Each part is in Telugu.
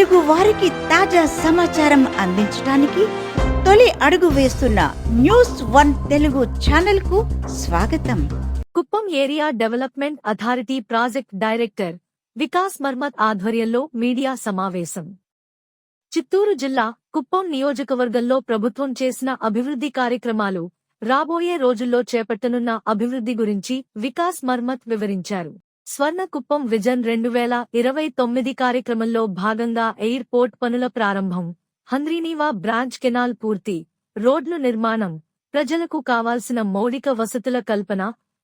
తెలుగు వారికి తాజా సమాచారం అందించడానికి తొలి అడుగు వేస్తున్న న్యూస్ వన్ తెలుగు ఛానల్కు స్వాగతం. Kuppam area development authority project director Vikas Marmat ఆధ్వర్యంలో మీడియా సమావేశం. చిత్తూరు జిల్లా కుప్పం నియోజకవర్గంలో ప్రభుత్వం చేసిన అభివృద్ధి కార్యక్రమాలు రాబోయే రోజుల్లో చేపట్టనున్న అభివృద్ధి గురించి వికాస్ మర్మత్ వివరించారు. స్వర్ణకుప్పం విజన్ రెండు వేల ఇరవై తొమ్మిది కార్యక్రమంలో భాగంగా ఎయిర్పోర్ట్ పనుల ప్రారంభం. హంద్రీనీవా బ్రాంచ్ కెనాల్ పూర్తి. రోడ్లు నిర్మాణం. ప్రజలకు కావాల్సిన మౌలిక వసతుల కల్పన.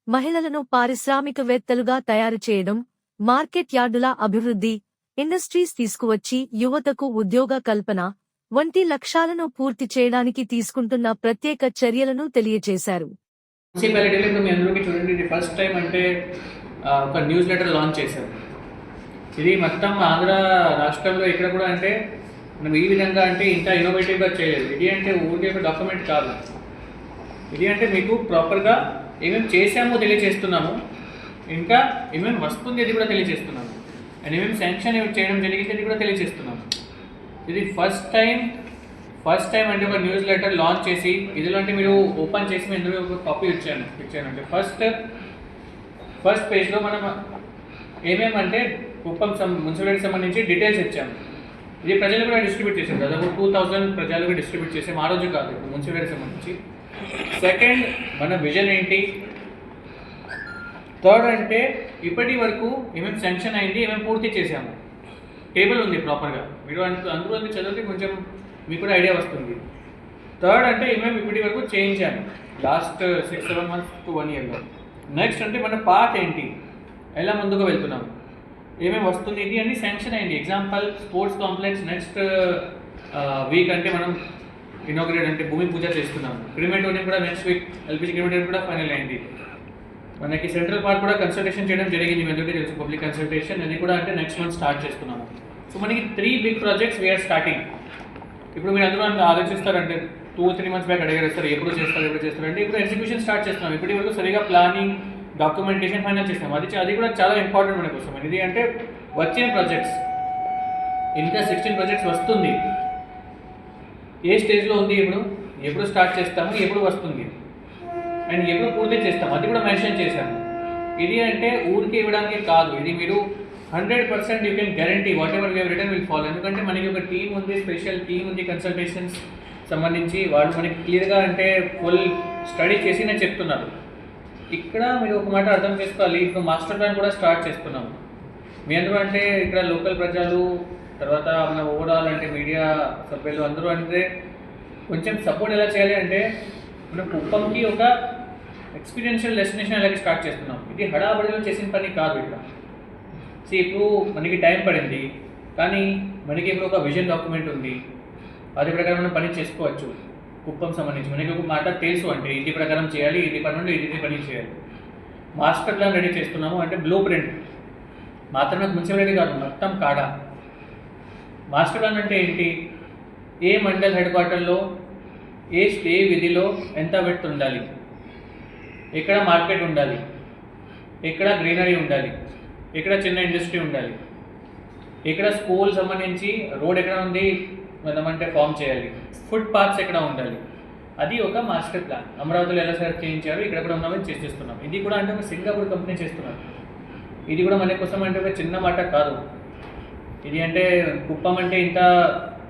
మహిళలను పారిశ్రామికవేత్తలుగా తయారు చేయడం. మార్కెట్ యార్డుల అభివృద్ధి. ఇండస్ట్రీస్ తీసుకువచ్చి యువతకు ఉద్యోగ కల్పన. వంటి లక్ష్యాలను పూర్తి చేయడానికి తీసుకుంటున్న ప్రత్యేక చర్యలను తెలియజేశారు మున్సిపాలిటీలో ఇప్పుడు మీ అందరికీ చూడండి ఇది ఫస్ట్ టైం అంటే ఒక న్యూస్ లెటర్ లాంచ్ చేశారు. ఇది మొత్తం ఆంధ్ర రాష్ట్రంలో ఇక్కడ కూడా అంటే మనం ఈ విధంగా అంటే ఇంత ఇన్నోవేటివ్గా చేయలేదు. ఇది అంటే ఊరికే ఒక డాక్యుమెంట్ కాదు. ఇది అంటే మీకు ప్రాపర్గా ఏమేమి చేశామో తెలియజేస్తున్నాము ఇంకా ఏమేమి వస్తుంది అది కూడా తెలియజేస్తున్నాము అండ్ ఏమేమి శాంక్షన్ ఏమి చేయడం జరిగింది అది కూడా తెలియజేస్తున్నాము ఇది ఫస్ట్ టైం ఫస్ట్ టైం అంటే ఒక న్యూస్ లెటర్ లాంచ్ చేసి ఇదిలో అంటే మీరు ఓపెన్ చేసి మీ ఇందులో ఒక కాపీ ఇచ్చాను ఇచ్చానంటే. ఫస్ట్ ఫస్ట్ పేజ్లో మనం ఏమేమంటే కుప్పం మున్సిపాలిటీకి సంబంధించి డీటెయిల్స్ ఇచ్చాము ఇది ప్రజలకు కూడా డిస్ట్రిబ్యూట్ చేసాం దాదాపు టూ థౌజండ్ ప్రజలకు డిస్ట్రిబ్యూట్ చేసాం ఆ రోజు కాదు మున్సిపాలిటీకి సంబంధించి. సెకండ్ మన విజన్ ఏంటి? థర్డ్ అంటే ఇప్పటి వరకు ఏమేమి శాంక్షన్ అయింది ఏమేమి పూర్తి చేసాము టేబుల్ ఉంది ప్రాపర్గా మీరు అందులో చదివితే కొంచెం మీకు కూడా ఐడియా వస్తుంది. థర్డ్ అంటే ఏమేమి ఇప్పటి వరకు చేయించాను last six seven months to one ఇయర్లో నెక్స్ట్ అంటే మన పాత్ ఏంటి? ఎలా ముందుకు వెళ్తున్నాం? ఏమేమి వస్తుంది ఇది అని శాంక్షన్ అయింది example sports complex next week అంటే మనం ఇనాగ్రేట్ అంటే భూమి పూజ చేస్తున్నాం. క్రిమేటోరియం కూడా నెక్స్ట్ వీక్ ఎల్పిజి క్రిమేటోరియం కూడా ఫైనల్ అయింది. మనకి సెంట్రల్ పార్క్ కూడా కన్సల్టేషన్ చేయడం జరిగింది. మీ తెలుసు పబ్లిక్ కన్సల్టేషన్ అది కూడా అంటే నెక్స్ట్ మంత్ స్టార్ట్ చేస్తున్నాము సో మనకి three big projects we are starting ఇప్పుడు మీరు అందరూ ఆలోచిస్తారంటే టూ త్రీ మంత్స్ బ్యాక్ అడిగారు సార్ ఎప్పుడు చేస్తారు ఎప్పుడు చేస్తారు? అంటే ఇప్పుడు ఎగ్జిక్యూషన్ స్టార్ట్ చేస్తున్నాం. ఇప్పటి వరకు సరిగా ప్లానింగ్ డాక్యుమెంటేషన్ ఫైనల్ చేస్తాం అది అది కూడా చాలా ఇంపార్టెంట్ మన కోసం. ఇది అంటే వచ్చిన ప్రాజెక్ట్స్ ఇంకా సిక్స్టీన్ ప్రాజెక్ట్స్ వస్తుంది. ఏ స్టేజ్లో ఉంది ఇప్పుడు? ఎప్పుడు స్టార్ట్ చేస్తాము ఎప్పుడు వస్తుంది? అండ్ ఎప్పుడు పూర్తి చేస్తాము? అది కూడా మెన్షన్ చేశాము. ఇది అంటే ఊరికి ఇవ్వడానికి కాదు. ఇది మీరు hundred percent you can guarantee whatever we return will follow ఎందుకంటే మనకి ఒక టీం ఉంది స్పెషల్ టీం ఉంది కన్సల్టేషన్స్ సంబంధించి వాళ్ళు మనకి క్లియర్గా అంటే ఫుల్ స్టడీ చేసి నేను చెప్తున్నారు. ఇక్కడ మీరు ఒక మాట అర్థం చేసుకోవాలి. ఇప్పుడు మాస్టర్ ప్లాన్ కూడా స్టార్ట్ చేస్తున్నాము. మీ అందరూ అంటే ఇక్కడ లోకల్ ప్రజలు తర్వాత మన ఓవరాల్ అంటే మీడియా సభ్యులు అందరూ అంటే కొంచెం సపోర్ట్ ఎలా చేయాలి అంటే మన కుప్పంకి ఒక ఎక్స్పీరియన్షియల్ డెస్టినేషన్ అలాగే స్టార్ట్ చేస్తున్నాం ఇది హడాబడిలో చేసిన పని కాదు ఇక్కడ. సో ఇప్పుడు మనకి టైం పడింది. కానీ మనకి ఇప్పుడు ఒక విజన్ డాక్యుమెంట్ ఉంది. అది ప్రకారం మనం పని చేసుకోవచ్చు. కుప్పం సంబంధించి మనకి ఒక మాట తెలుసు అంటే ఇది ప్రకారం చేయాలి ఇది పని ఉండి ఇది పని చేయాలి. మాస్టర్ ప్లాన్ రెడీ చేస్తున్నాము అంటే బ్లూ ప్రింట్. మాత్రమే రెడీ కాదు మొత్తం కాడా. మాస్టర్ ప్లాన్ అంటే ఏంటి? ఏ మండల్ హెడ్ క్వార్టర్లో ఏ ఏ విధిలో ఎంత వెట్ ఉండాలి? ఎక్కడ మార్కెట్ ఉండాలి? ఎక్కడ గ్రీనరీ ఉండాలి? ఎక్కడ చిన్న ఇండస్ట్రీ ఉండాలి? ఎక్కడ స్కూల్ సంబంధించి రోడ్ ఎక్కడ ఉంది? మనం అంటే ఫామ్ చేయాలి. ఫుడ్ పార్క్స్ ఎక్కడ ఉండాలి? అది ఒక మాస్టర్ ప్లాన్ అమరావతిలో ఎలా సెలెక్ట్ చేయించారు ఇక్కడ కూడా ఉన్నామని చేసేస్తున్నాం ఇది కూడా అంటే ఒక సింగపూర్ కంపెనీ చేస్తున్నారు. ఇది కూడా మన కోసం అంటే ఒక చిన్న మాట కాదు. ఇది అంటే కుప్పం అంటే ఇంత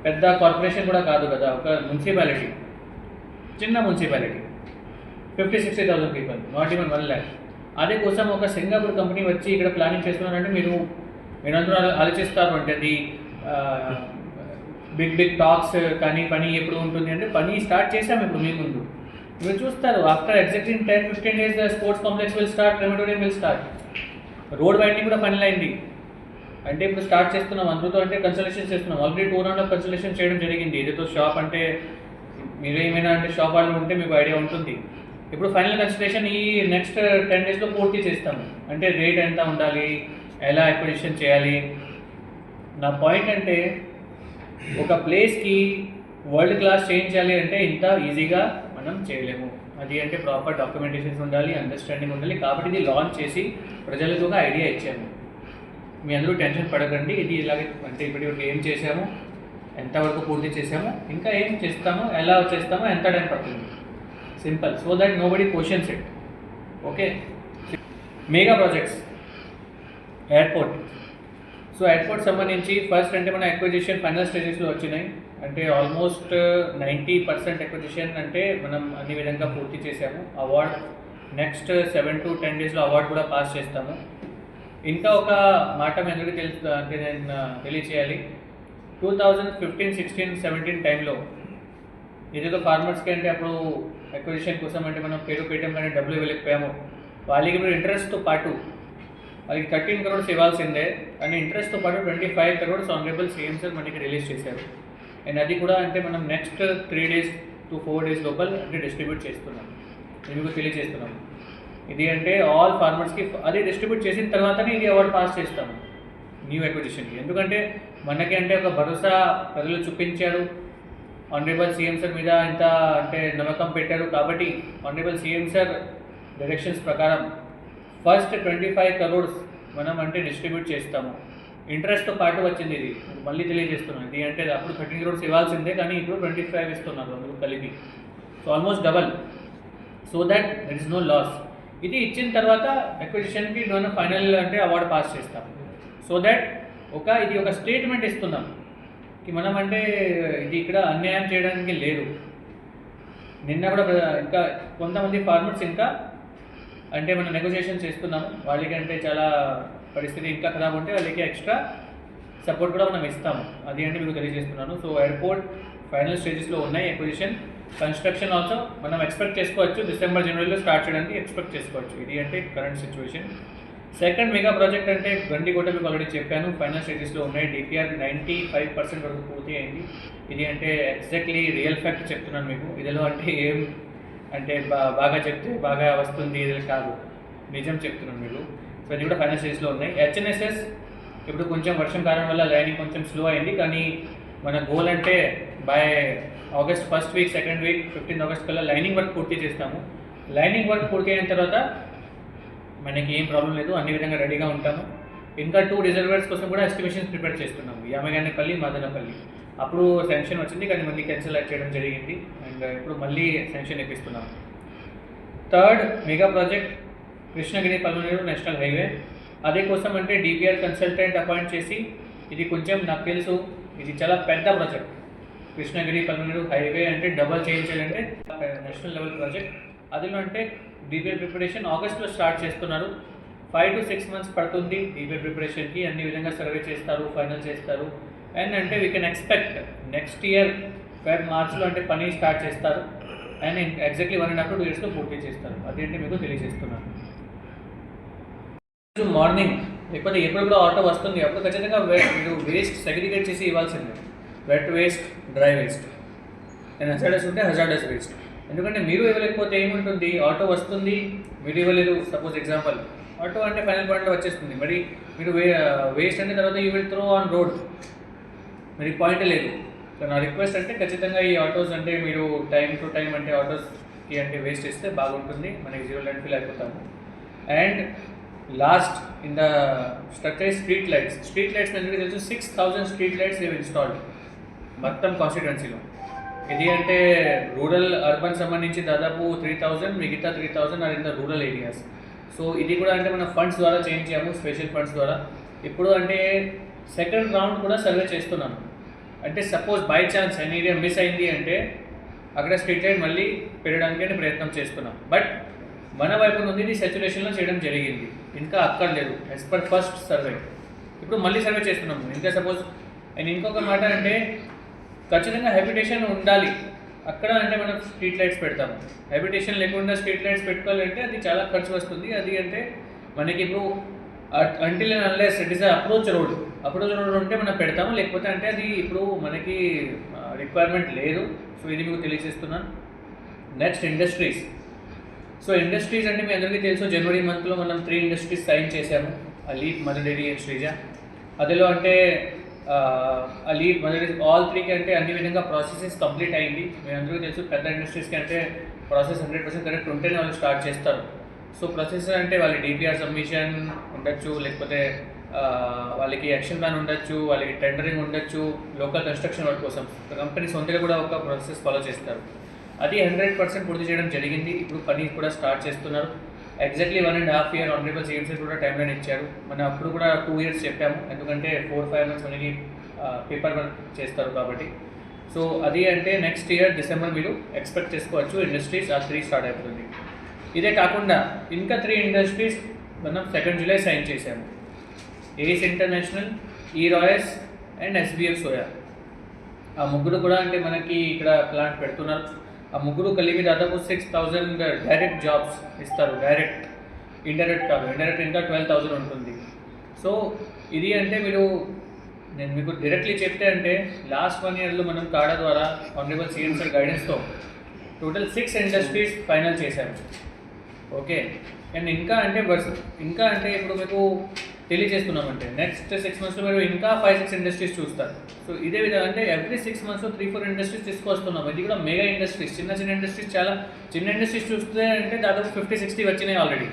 పెద్ద కార్పొరేషన్ కూడా కాదు కదా ఒక మున్సిపాలిటీ చిన్న municipality fifty sixty thousand people not even one lakh అదే కోసం ఒక సింగపూర్ కంపెనీ వచ్చి ఇక్కడ ప్లానింగ్ చేస్తున్నారంటే మీరు మీరందరూ ఆలోచిస్తారు అంటే అది బిగ్ బిగ్ టాక్స్ కానీ పని ఎప్పుడు ఉంటుంది అంటే పని స్టార్ట్ చేసాము ఇప్పుడు మీ ముందు. మీరు చూస్తారు after exactly ten fifteen days sports complex will start crematorium will start road winding కూడా ఫైనల్ అయింది. అంటే ఇప్పుడు స్టార్ట్ చేస్తున్నాం అందరితో అంటే కన్సల్టేషన్ చేస్తున్నాం. Already two round of consultation చేయడం జరిగింది. ఏదైతే షాప్ అంటే మీరు ఏమైనా అంటే షాప్ వాళ్ళు ఉంటే మీకు ఐడియా ఉంటుంది. ఇప్పుడు ఫైనల్ కన్సల్టేషన్ ఈ నెక్స్ట్ టెన్ డేస్లో పూర్తి చేస్తాము అంటే రేట్ ఎంత ఉండాలి ఎలా అక్విజిషన్ చేయాలి? నా పాయింట్ అంటే ఒక ప్లేస్కి వరల్డ్ క్లాస్ చేయించాలి అంటే ఇంత ఈజీగా మనం చేయలేము. అది అంటే ప్రాపర్ డాక్యుమెంటేషన్స్ ఉండాలి అండర్స్టాండింగ్ ఉండాలి. కాబట్టి ఇది లాంచ్ చేసి ప్రజలకు ఒక ఐడియా ఇచ్చాము. మీ అందరూ టెన్షన్ పడకండి. ఇది ఇలాగే అంటే ఇప్పటి వరకు ఏం చేసాము ఎంతవరకు పూర్తి చేసాము ఇంకా ఏం చేస్తాము? ఎలా చేస్తామో ఎంత టైం పడుతుంది? Simple so that nobody questions it okay mega projects airport so airport సంబంధించి ఫస్ట్ అంటే మన ఎక్విజిషన్ ఫైనల్ స్టేజెస్లో వచ్చినాయి అంటే ఆల్మోస్ట్ నైంటీ పర్సెంట్ ఎక్విజిషన్ అంటే మనం అన్ని విధంగా పూర్తి చేసాము award next seven to ten డేస్లో అవార్డు కూడా పాస్ చేస్తాము ఇంకా ఒక మాట మీ అందరికీ తెలుసు అంటే నేను తెలియచేయాలి two thousand fifteen sixteen seventeen టైంలో ఏదైతే ఫార్మర్స్కి అంటే అప్పుడు ఎక్విజిషన్ కోసం అంటే మనం పేరు పేయటం కానీ డబ్బులు ఇవ్వలేకపోయాము వాళ్ళకి ఇప్పుడు ఇంట్రెస్ట్తో పాటు వాళ్ళకి థర్టీన్ క్రోడ్స్ ఇవ్వాల్సిందే. అండ్ ఇంట్రెస్ట్తో పాటు twenty five crores honourable CM sir మనకి రిలీజ్ చేశారు. అండ్ అది కూడా అంటే మనం next three days to four days లోపల అంటే డిస్ట్రిబ్యూట్ చేస్తున్నాం. మీకు తెలియజేస్తున్నాం. ఇది అంటే ఆల్ ఫార్మర్స్కి అది డిస్ట్రిబ్యూట్ చేసిన తర్వాతనే ఇది అవార్డు పాస్ చేస్తాము న్యూ ఎక్విజిషన్కి ఎందుకంటే మనకి అంటే ఒక భరోసా ప్రజలు చూపించారు. ఆనరేబుల్ సీఎం సార్ మీద ఇంత అంటే నమ్మకం పెట్టారు. కాబట్టి ఆనరేబుల్ సీఎం సార్ డైరెక్షన్స్ ప్రకారం ఫస్ట్ ట్వంటీ ఫైవ్ కరోడ్స్ మనం అంటే డిస్ట్రిబ్యూట్ చేస్తాము. ఇంట్రెస్ట్తో పాటు వచ్చింది ఇది. మళ్ళీ తెలియజేస్తున్నాను. ఇది అంటే అప్పుడు థర్టీన్ క్రోడ్స్ ఇవ్వాల్సిందే కానీ ఇప్పుడు ట్వంటీ ఫైవ్ ఇస్తున్నారు అందుకు కలిపి. So almost double so that there is no loss ఇది ఇచ్చిన తర్వాత అక్విజిషన్కి మనం ఫైనల్ అంటే అవార్డు పాస్ చేస్తాం. సో దట్ ఒక ఇది ఒక స్టేట్మెంట్ ఇస్తున్నాం. కి మనం అంటే ఇది ఇక్కడ అన్యాయం చేయడానికి లేదు. నిన్న కూడా ఇంకా కొంతమంది ఫార్మర్స్ ఇంకా అంటే మనం నెగోషియేషన్ చేస్తున్నాము. వాళ్ళకి అంటే చాలా పరిస్థితి ఇంకా ఖరాబ్ ఉంటే వాళ్ళకి ఎక్స్ట్రా సపోర్ట్ కూడా మనం ఇస్తాము. అది అంటే మీకు తెలియజేస్తున్నాను. సో ఎయిర్పోర్ట్ ఫైనల్ స్టేజెస్లో ఉన్నాయి ఎక్విజిషన్ కన్స్ట్రక్షన్ ఆల్సో మనం ఎక్స్పెక్ట్ చేసుకోవచ్చు. డిసెంబర్ జనవరిలో స్టార్ట్ చేయడానికి ఎక్స్పెక్ట్ చేసుకోవచ్చు. ఇది అంటే current situation second mega project అంటే గండికోట మీకు ఆల్రెడీ చెప్పాను. ఫైనల్ స్టేజెస్లో ఉన్నాయి. డిపిఆర్ నైంటీ ఫైవ్ పర్సెంట్ వరకు పూర్తి అయింది. ఇది అంటే ఎగ్జాక్ట్లీ రియల్ ఫ్యాక్ట్ చెప్తున్నాను మీకు. ఇదిలో అంటే ఏం అంటే బాగా చెప్తే బాగా వస్తుంది ఇది కాదు. నిజం చెప్తున్నాను మీరు సో ఇది కూడా ఫైనల్ స్టేజ్లో ఉన్నాయి. హెచ్ఎన్ఎస్ఎస్ ఇప్పుడు కొంచెం వర్షం కారణం వల్ల లైనింగ్ కొంచెం స్లో అయింది. కానీ మన గోల్ అంటే by August first week second week fifteenth August కల్లా లైనింగ్ వర్క్ పూర్తి చేస్తాము. లైనింగ్ వర్క్ పూర్తి అయిన తర్వాత మనకి ఏం ప్రాబ్లం లేదు. అన్ని విధంగా రెడీగా ఉంటాము. ఇంకా టూ రిజర్వర్స్ కోసం కూడా ఎస్టిమేషన్స్ ప్రిపేర్ చేస్తున్నాము. యామగానేపల్లి మదనపల్లి అప్పుడు శాంక్షన్ వచ్చింది కానీ మళ్ళీ క్యాన్సిల్ చేయడం జరిగింది. అండ్ ఇప్పుడు మళ్ళీ sanction ఇప్పిస్తున్నాం. Third mega project Krishnagiri Palamaner national highway అదే కోసం అంటే డిపిఆర్ కన్సల్టెంట్ అపాయింట్ చేసి ఇది కొంచెం నాకు తెలుసు ఇది చాలా పెద్ద ప్రాజెక్ట్ కృష్ణగిరి పల్మనేరు హైవే అంటే డబల్ చేయించాలంటే నేషనల్ లెవెల్ ప్రాజెక్ట్ అదిలో అంటే డిపిఆర్ ప్రిపరేషన్ ఆగస్ట్లో స్టార్ట్ చేస్తున్నారు. ఫైవ్ టు సిక్స్ మంత్స్ పడుతుంది డిపిఆర్ ప్రిపరేషన్కి అన్ని విధంగా సర్వే చేస్తారు ఫైనల్ చేస్తారు. అండ్ అంటే we can expect next year Feb మార్చ్లో అంటే పని స్టార్ట్ చేస్తారు. And exactly one and half to ఇయర్స్లో పూర్తి చేస్తారు. అదేంటి మీకు తెలియజేస్తున్నాను. రోజు మార్నింగ్ లేకపోతే ఎప్పుడెప్పుడు ఆటో వస్తుంది. అప్పుడు ఖచ్చితంగా మీరు వేస్ట్ సెగ్రిగేట్ చేసి ఇవ్వాల్సిందే. Wet waste dry waste and hazardous ఉంటే హజార్డస్ వేస్ట్ ఎందుకంటే మీరు ఇవ్వలేకపోతే ఏముంటుంది? ఆటో వస్తుంది. మీరు ఇవ్వలేదు సపోజ్ ఎగ్జాంపుల్ ఆటో అంటే ఫైనల్ పాయింట్లో వచ్చేస్తుంది. మరి మీరు వే వేస్ట్ అంటే తర్వాత you will throw on road మరి పాయింట్ లేదు. సో నా రిక్వెస్ట్ అంటే ఖచ్చితంగా ఈ ఆటోస్ అంటే మీరు టైం టు టైం అంటే ఆటోస్కి అంటే వేస్ట్ ఇస్తే బాగుంటుంది. మనకి జీరో ల్యాండ్ ఫీల్ అయిపోతాము and last in the structure street lights street lights ఎందుకంటే తెలుసు? సిక్స్ థౌజండ్ స్ట్రీట్ లైట్స్ ఇవి ఇన్స్టాల్డ్ మొత్తం కాన్స్టిట్యున్సీలో ఇది అంటే రూరల్ అర్బన్ సంబంధించి దాదాపు త్రీ థౌజండ్ మిగతా three thousand are in the rural areas so ఇది కూడా అంటే మన ఫండ్స్ ద్వారా చేయించాము స్పెషల్ ఫండ్స్ ద్వారా. ఇప్పుడు అంటే సెకండ్ రౌండ్ కూడా సర్వే చేస్తున్నాము. అంటే suppose by chance an area miss అయింది అంటే అక్కడ స్ట్రీట్ లైట్ మళ్ళీ పెట్టడానికి ప్రయత్నం చేస్తున్నాం. బట్ మన వైపు నుండి ఇది సెచ్యురేషన్లో చేయడం జరిగింది. ఇంకా అక్కర్లేదు యాజ్ పర్ ఫస్ట్ సర్వే ఇప్పుడు మళ్ళీ సర్వే చేస్తున్నాము ఇంకా సపోజ్ అండ్ ఇంకొక మాట అంటే ఖచ్చితంగా హ్యాబిటేషన్ ఉండాలి. అక్కడ అంటే మనం స్ట్రీట్ లైట్స్ పెడతాము హ్యాబిటేషన్ లేకుండా స్ట్రీట్ లైట్స్ పెట్టుకోవాలంటే అది చాలా ఖర్చు వస్తుంది. అది అంటే మనకి ఇప్పుడు until unless it is approach road అప్పుడు ఉంటే మనం పెడతాము? లేకపోతే అంటే అది ఇప్పుడు మనకి రిక్వైర్మెంట్ లేదు. సో ఇది మీకు తెలియజేస్తున్నాను. నెక్స్ట్ ఇండస్ట్రీస్ సో ఇండస్ట్రీస్ అంటే మీ అందరికీ తెలుసు జనవరి మంత్లో మనం త్రీ ఇండస్ట్రీస్ సైన్ చేశాము. అలీప్ మదర్ డైరీ అండ్ శ్రీజ. అదిలో అంటే అలీప్ మదర్ డైరీ ఆల్ త్రీకి అంటే అన్ని విధంగా ప్రాసెసెస్ కంప్లీట్ అయింది. మీ అందరికీ తెలుసు పెద్ద ఇండస్ట్రీస్కి అంటే ప్రాసెస్ హండ్రెడ్ పర్సెంట్ కరెక్ట్ ఉంటేనే వాళ్ళు స్టార్ట్ చేస్తారు. సో ప్రాసెస్ అంటే వాళ్ళ డిపిఆర్ సబ్మిషన్ ఉండొచ్చు లేకపోతే వాళ్ళకి యాక్షన్ ప్లాన్ ఉండొచ్చు వాళ్ళకి టెండరింగ్ ఉండొచ్చు లోకల్ కన్స్ట్రక్షన్ వర్క్ కోసం. కంపెనీ సొంతగా కూడా ఒక ప్రాసెస్ ఫాలో చేస్తారు. అది హండ్రెడ్ పర్సెంట్ పూర్తి చేయడం జరిగింది. ఇప్పుడు పని కూడా స్టార్ట్ చేస్తున్నారు. Exactly one and half year honourable CMC కూడా టైం లైన్ ఇచ్చారు. మనం అప్పుడు కూడా టూ ఇయర్స్ చెప్పాము. ఎందుకంటే ఫోర్ ఫైవ్ మంత్స్ మనకి పేపర్ వర్క్ చేస్తారు కాబట్టి. సో అది అంటే నెక్స్ట్ ఇయర్ డిసెంబర్ మీరు ఎక్స్పెక్ట్ చేసుకోవచ్చు. ఇండస్ట్రీస్ ఆ త్రీ స్టార్ట్ అవుతుంది ఇదే కాకుండా ఇంకా త్రీ ఇండస్ట్రీస్ మనం సెకండ్ జూలై సైన్ చేశాము. ఏస్ ఇంటర్నేషనల్ ఈ రాయస్ అండ్ ఎస్బిఎఫ్ సోయా ఆ ముగ్గురు కూడా అంటే మనకి ఇక్కడ ప్లాంట్ పెడుతున్నారు. ఆ ముగ్గురు కలిపి దాదాపు సిక్స్ థౌజండ్ డైరెక్ట్ జాబ్స్ ఇస్తారు. డైరెక్ట్ ఇండైరెక్ట్ కాదు. ఇండైరెక్ట్ ఇంకా ట్వెల్వ్ థౌజండ్ ఉంటుంది. సో ఇది అంటే మీరు నేను మీకు డైరెక్ట్లీ చెప్తే అంటే లాస్ట్ వన్ ఇయర్లో మనం కాడా ద్వారా ఆనరబుల్ సీఎం సార్ గైడెన్స్తో టోటల్ సిక్స్ ఇండస్ట్రీస్ ఫైనల్ చేశాము. ఓకే అండ్ ఇంకా అంటే బస్ ఇంకా అంటే ఇప్పుడు మీకు తెలియజేస్తున్నామంటే నెక్స్ట్ సిక్స్ మంత్స్లో మీరు ఇంకా ఫైవ్ సిక్స్ ఇండస్ట్రీస్ చూస్తారు. సో ఇదే విధంగా అంటే ఎవ్రీ సిక్స్ మంత్స్లో త్రీ ఫోర్ ఇండస్ట్రీస్ తీసుకొస్తున్నాం ఇది కూడా మెగా ఇండస్ట్రీస్ చిన్న చిన్న ఇండస్ట్రీస్ చాలా చిన్న ఇండస్ట్రీస్ చూస్తే అంటే దాదాపు ఫిఫ్టీ సిక్స్టీ వచ్చినాయి ఆల్రెడీ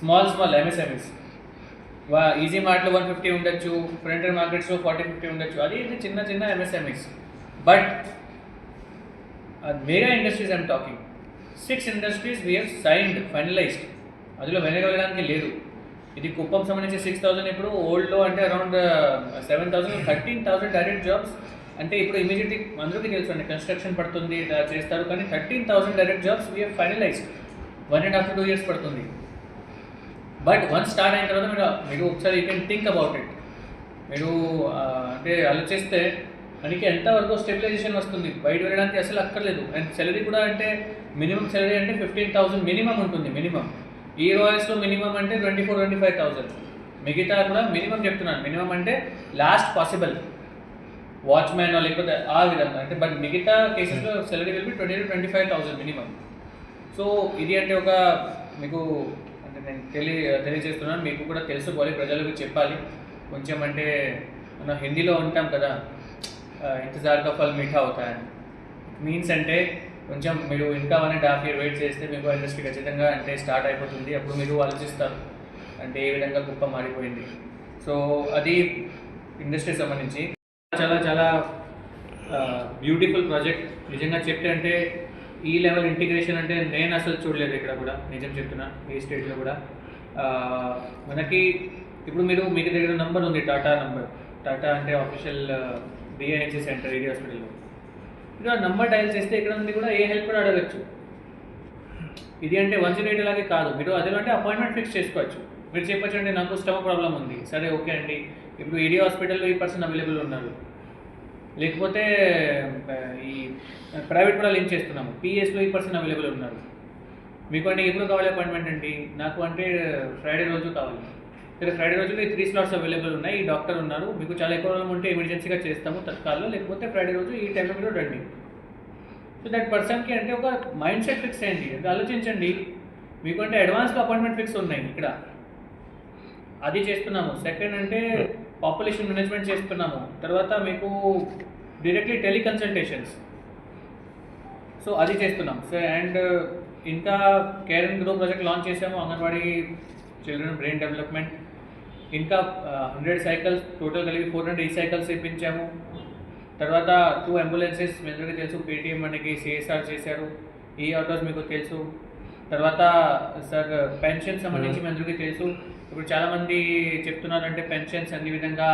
స్మాల్ స్మాల్ ఎంఎస్ఎంఎస్ వా ఈజీ మార్ట్లో వన్ ఫిఫ్టీ ఉండొచ్చు ఫ్రంటర్ మార్కెట్స్లో ఫార్టీ ఫిఫ్టీ ఉండొచ్చు. అది ఇది చిన్న చిన్న MSMEs but mega industries I'm talking six industries we are signed finalised అందులో వెనగలడానికి లేదు. ఇది కుప్పం సంబంధించి సిక్స్ థౌసండ్ ఇప్పుడు ఓల్డ్లో అంటే around seven thousand thirteen thousand direct jobs అంటే ఇప్పుడు ఇమీడియట్లీ అందరికీ తెలుసు అండి కన్స్ట్రక్షన్ పడుతుంది ఇలా చేస్తారు. కానీ thirteen thousand direct jobs we are have finalised one and half two years పడుతుంది. బట్ వన్ స్టార్ట్ అయిన తర్వాత మీరు మీరు ఒకసారి you can think about it మీరు uh, అంటే ఆలోచిస్తే మనకి ఎంతవరకు స్టెబిలైజేషన్ వస్తుంది? బయట వెళ్ళడానికి అసలు అక్కర్లేదు. అండ్ సాలరీ కూడా అంటే మినిమం సాలరీ అంటే ఫిఫ్టీన్ థౌసండ్ మినిమం ఉంటుంది మినిమం ఈ రాయల్స్లో మినిమం అంటే twenty four twenty five thousand. మిగతా కూడా మినిమం చెప్తున్నాను. మినిమం అంటే లాస్ట్ పాసిబుల్ వాచ్మ్యాన్ లేకపోతే ఆ విధంగా. అంటే బట్ మిగతా కేసెస్లో salary will be twenty two twenty five thousand minimum so ఇది అంటే ఒక మీకు అంటే నేను తెలియ తెలియజేస్తున్నాను. మీకు కూడా తెలుసుకోవాలి ప్రజలకు చెప్పాలి. కొంచెం అంటే మనం హిందీలో ఉంటాం కదా. ఇంతజార్ కా ఫల్ మీఠా అవుతా అని మీన్స్ అంటే కొంచెం మీరు ఇంకా one and half year wait చేస్తే మీకు ఇండస్ట్రీ ఖచ్చితంగా అంటే స్టార్ట్ అయిపోతుంది. అప్పుడు మీరు ఆలోచిస్తారు. అంటే ఏ విధంగా గొప్ప మారిపోయింది. సో అది ఇండస్ట్రీ సంబంధించి చాలా చాలా బ్యూటిఫుల్ ప్రాజెక్ట్. నిజంగా చెప్తే అంటే ఈ లెవెల్ ఇంటిగ్రేషన్ అంటే నేను అసలు చూడలేదు ఇక్కడ కూడా. నిజం చెప్తున్నా ఈ స్టేట్లో కూడా. మనకి ఇప్పుడు మీరు మీకు దగ్గర నంబర్ ఉంది టాటా నంబర్. టాటా అంటే ఆఫీషియల్ బిఐహెచ్సి సెంటర్ ఏరియా హాస్పిటల్లో మీరు నంబర్ డైల్ చేస్తే ఇక్కడ నుండి కూడా ఏ హెల్ప్ కూడా అడగచ్చు. ఇది అంటే వన్ జీరో ఎయిట్ అలాగే కాదు. మీరు అదే అంటే అపాయింట్మెంట్ ఫిక్స్ చేసుకోవచ్చు. మీరు చెప్పచ్చు అంటే నాకు స్టమక్ ప్రాబ్లం ఉంది. సరే ఓకే అండి. ఇప్పుడు ఈడీ హాస్పిటల్లో ఈ పర్సన్ అవైలబుల్ ఉన్నారు. లేకపోతే ఈ ప్రైవేట్ కూడా లింక్ చేస్తున్నాము. పిఎస్లో ఈ పర్సన్ అవైలబుల్ ఉన్నారు. మీకు అంటే ఎప్పుడు కావాలి అపాయింట్మెంట్ అండి? నాకు అంటే ఫ్రైడే రోజు కావాలి. సరే ఫ్రైడే రోజు ఈ త్రీ స్లాట్స్ అవైలబుల్ ఉన్నాయి. ఈ డాక్టర్ ఉన్నారు. మీకు చాలా ఎక్కువ ఉంటే ఎమర్జెన్సీగా చేస్తాము తత్కాల్లో. లేకపోతే ఫ్రైడే రోజు ఈ టైంలో మీరు రండి. సో దట్ పర్సన్కి అంటే ఒక మైండ్ సెట్ ఫిక్స్ అయింది అంటే ఆలోచించండి. మీకు అంటే అడ్వాన్స్గా అపాయింట్మెంట్ ఫిక్స్ ఉన్నాయి ఇక్కడ. అది చేస్తున్నాము. సెకండ్ అంటే పాపులేషన్ మేనేజ్మెంట్ చేస్తున్నాము. తర్వాత మీకు డైరెక్ట్లీ టెలికన్సల్టేషన్స్ సో అది చేస్తున్నాం. సో అండ్ uh, ఇంకా care and grow project launch చేసాము అంగన్వాడీ చిల్డ్రన్ బ్రెయిన్ డెవలప్మెంట్ ఇంకా హండ్రెడ్ సైకిల్స్ టోటల్ కలిపి ఫోర్ హండ్రెడ్ ఈ సైకిల్స్ ఇప్పించాము తర్వాత టూ అంబులెన్సెస్ మీ అందరికీ తెలుసు పేటీఎం మనకి సిఎస్ఆర్ చేశారు. ఈ ఆటోస్ మీకు తెలుసు. తర్వాత సార్ పెన్షన్ సంబంధించి మీ అందరికీ తెలుసు. ఇప్పుడు చాలామంది చెప్తున్నారు అంటే పెన్షన్స్ అన్ని విధంగా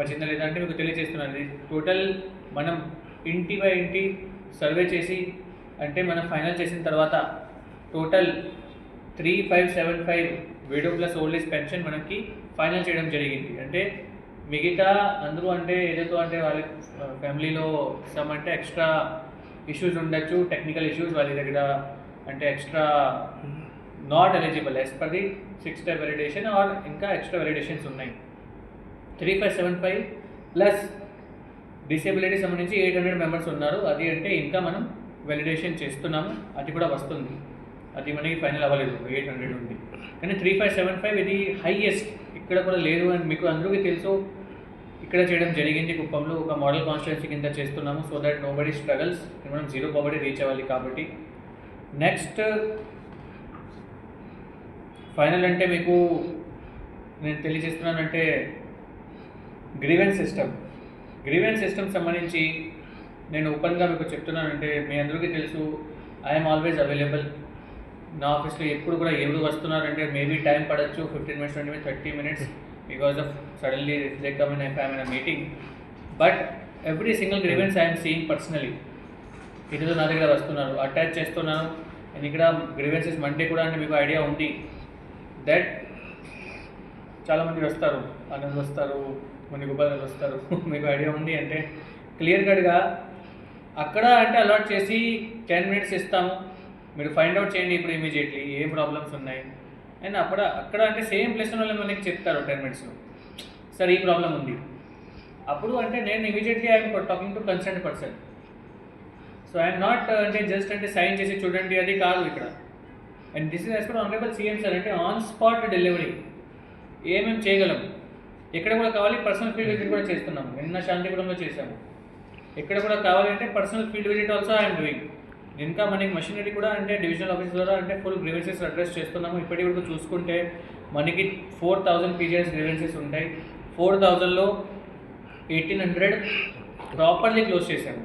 వచ్చిందా లేదా అంటే మీకు తెలియజేస్తున్నారు టోటల్ మనం ఇంటి బై ఇంటి సర్వే చేసి అంటే మనం ఫైనల్ చేసిన తర్వాత total three five seven five widow plus old age pension మనకి ఫైనల్ చేయడం జరిగింది. అంటే మిగతా అందరూ అంటే ఏదైతే అంటే వాళ్ళ ఫ్యామిలీలో సమ్ అంటే ఎక్స్ట్రా ఇష్యూస్ ఉండొచ్చు టెక్నికల్ ఇష్యూస్ వాళ్ళ దగ్గర అంటే extra not eligible as per the six step validation or ఇంకా ఎక్స్ట్రా వెలిడేషన్స్ ఉన్నాయి. Three five seven five plus disability సంబంధించి ఎయిట్ హండ్రెడ్ మెంబర్స్ ఉన్నారు. అది అంటే ఇంకా మనం వెలిడేషన్ చేస్తున్నాము. అది కూడా వస్తుంది. అది మనకి ఫైనల్ అవ్వలేదు ఎయిట్ హండ్రెడ్ ఉంది కానీ త్రీ ఫైవ్ సెవెన్ ఫైవ్ ఇది హైయెస్ట్ ఇక్కడ కూడా లేదు అని మీకు అందరికీ తెలుసు. ఇక్కడ చేయడం జరిగింది కుప్పంలో ఒక మోడల్ కాన్స్టిట్యున్సీ కింద చేస్తున్నాము. So that nobody struggles మనం జీరో పావర్టీ రీచ్ అవ్వాలి కాబట్టి. నెక్స్ట్ ఫైనల్ అంటే మీకు నేను తెలియజేస్తున్నానంటే గ్రీవెన్స్ సిస్టమ్ గ్రీవెన్స్ సిస్టమ్ సంబంధించి నేను ఓపెన్గా మీకు చెప్తున్నానంటే మీ అందరికీ తెలుసు ఐఎమ్ ఆల్వేస్ అవైలబుల్ నా ఆఫీస్లో ఎప్పుడు కూడా ఎవరు వస్తున్నారంటే maybe time పడచ్చు fifteen minutes twenty minutes thirty minutes because of suddenly they come in I in meeting but every single grievance I'm seeing personally ఈరోజు నా దగ్గర వస్తున్నారు అటాచ్ చేస్తున్నాను. నేను ఇక్కడ గ్రీవెన్సెస్ మండే కూడా అంటే మీకు ఐడియా ఉంది దట్ చాలామంది వస్తారు ఆనంద్ వస్తారు ముని వస్తారు మీకు ఐడియా ఉంది అంటే క్లియర్ కట్గా అక్కడ అంటే అలాట్ చేసి టెన్ మినిట్స్ ఇస్తాము. మీరు ఫైండ్ అవుట్ చేయండి ఇప్పుడు ఇమీడియట్లీ ఏ ప్రాబ్లమ్స్ ఉన్నాయి. అండ్ అక్కడ అక్కడ అంటే సేమ్ ప్లేస్ వాళ్ళు మనకి చెప్తారు టెన్ మినిట్స్లో సార్ ఈ ప్రాబ్లం ఉంది. అప్పుడు అంటే నేను immediately I'm talking to concern person so I'm not అంటే జస్ట్ అంటే సైన్ చేసి చూడండి అది కాదు ఇక్కడ. And this is as per honourable CM sir అంటే ఆన్ స్పాట్ డెలివరీ ఏమేమి చేయగలం? ఎక్కడ కూడా కావాలి పర్సనల్ ఫీల్డ్ విజిట్ కూడా చేస్తున్నాము నిన్న శాంతిపురంలో చేశాము. ఎక్కడ కూడా కావాలంటే personal field visit also I'm doing ఇంకా మనకి మషినరీ కూడా అంటే డివిజనల్ ఆఫీస్ ద్వారా అంటే ఫుల్ గ్రీవెన్సెస్ అడ్రస్ చేస్తున్నాము. ఇప్పటి వరకు చూసుకుంటే మనకి ఫోర్ థౌజండ్ పీజీఎస్ గ్రీవెన్సెస్ ఉంటాయి. ఫోర్ థౌజండ్లో ఎయిటీన్ హండ్రెడ్ ప్రాపర్లీ క్లోజ్ చేశాము.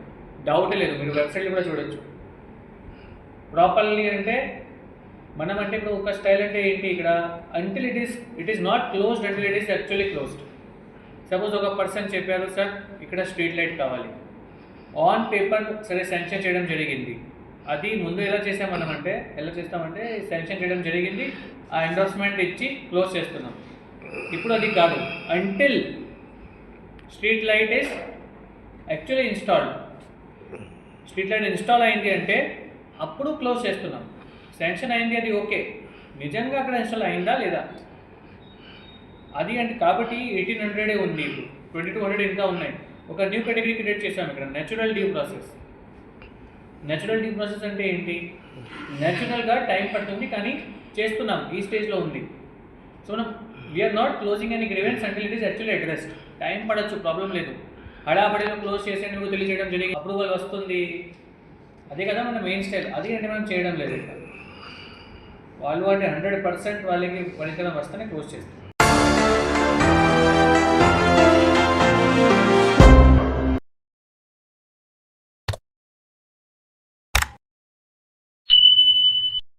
డౌట్ లేదు మీరు వెబ్సైట్లో కూడా చూడొచ్చు. ప్రాపర్లీ అంటే మనం అంటే ఇప్పుడు ఒక స్టైల్ అంటే ఏంటి ఇక్కడ? Until it is it is not closed until it is actually closed suppose ఒక పర్సన్ చెప్పారు సార్ ఇక్కడ స్ట్రీట్ లైట్ కావాలి. ఆన్ పేపర్ సరే శాంక్షన్ చేయడం జరిగింది. అది ముందు ఎలా చేసాం మనం అంటే ఎలా చేస్తామంటే శాంక్షన్ చేయడం జరిగింది ఆ ఎండోర్స్మెంట్ ఇచ్చి క్లోజ్ చేస్తున్నాం. ఇప్పుడు అది కాదు. Until street light is actually installed street light install అయింది అంటే అప్పుడు క్లోజ్ చేస్తున్నాం. శాంక్షన్ అయింది అది ఓకే. నిజంగా అక్కడ ఇన్స్టాల్ అయిందా లేదా? అది అంటే కాబట్టి ఎయిటీన్ హండ్రెడే ఉంది ఇప్పుడు. ట్వంటీ టూ హండ్రెడ్ ఇంకా ఉన్నాయి. ఒక న్యూ కేటగిరీ క్రియేట్ చేసాం ఇక్కడ. Natural due process natural due process అంటే ఏంటి? నేచురల్గా టైం పడుతుంది కానీ చేస్తున్నాం. ఈ స్టేజ్లో ఉంది. సో మనం we're not closing any grievance అంటే it is actually addressed time పడచ్చు problem లేదు. హడాబడిలో క్లోజ్ చేసి నువ్వు తెలియజేయడం జరిగింది. అప్రూవల్ వస్తుంది. అదే కదా మన మెయిన్ స్టైల్ అది అంటే మనం చేయడం లేదు. వాళ్ళు అంటే హండ్రెడ్ పర్సెంట్ వాళ్ళకి ఫలితం వస్తేనే క్లోజ్ చేస్తాం.